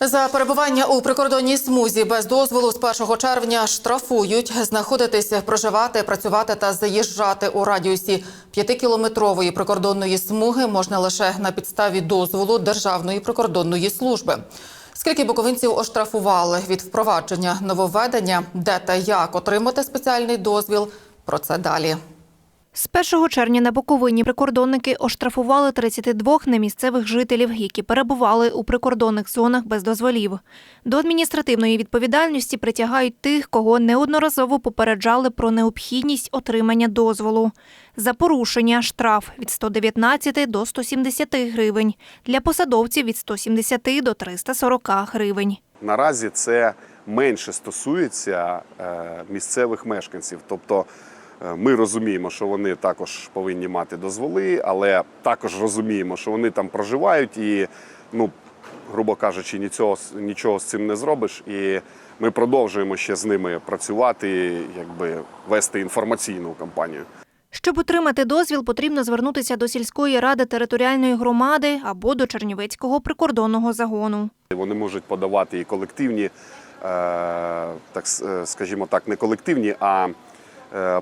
За перебування у прикордонній смузі без дозволу з 1 червня штрафують знаходитися, проживати, працювати та заїжджати у радіусі 5-кілометрової прикордонної смуги можна лише на підставі дозволу Державної прикордонної служби. Скільки буковинців оштрафували від впровадження нововведення, де та як отримати спеціальний дозвіл? Про це далі. З 1 червня на Буковині прикордонники оштрафували 32 немісцевих жителів, які перебували у прикордонних зонах без дозволів. До адміністративної відповідальності притягають тих, кого неодноразово попереджали про необхідність отримання дозволу. За порушення штраф від 119 до 170 гривень, для посадовців від 170 до 340 гривень. Наразі це менше стосується е, місцевих мешканців. Тобто ми розуміємо, що вони також повинні мати дозволи, але також розуміємо, що вони там проживають і, ну, грубо кажучи, нічого, нічого з цим не зробиш. І ми продовжуємо ще з ними працювати, якби вести інформаційну кампанію. Щоб отримати дозвіл, потрібно звернутися до сільської ради територіальної громади або до Чернівецького прикордонного загону. Вони можуть подавати і колективні, е, так е, скажімо так, не колективні, а е,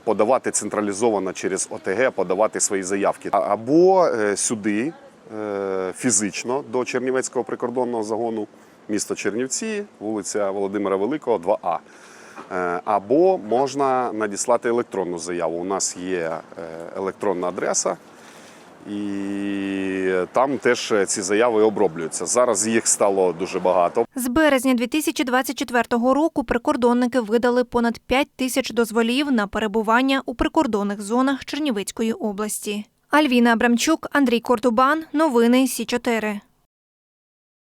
подавати централізовано через ОТГ, подавати свої заявки. Або е, сюди е, фізично до Чернівецького прикордонного загону, місто Чернівці, вулиця Володимира Великого, 2А. Е, Або можна надіслати електронну заяву. У нас є е, електронна адреса. І там теж ці заяви оброблюються. Зараз їх стало дуже багато. З березня 2024 року прикордонники видали понад 5 тисяч дозволів на перебування у прикордонних зонах Чернівецької області. Альвіна Абрамчук, Андрій Кортубан. Новини Сі 4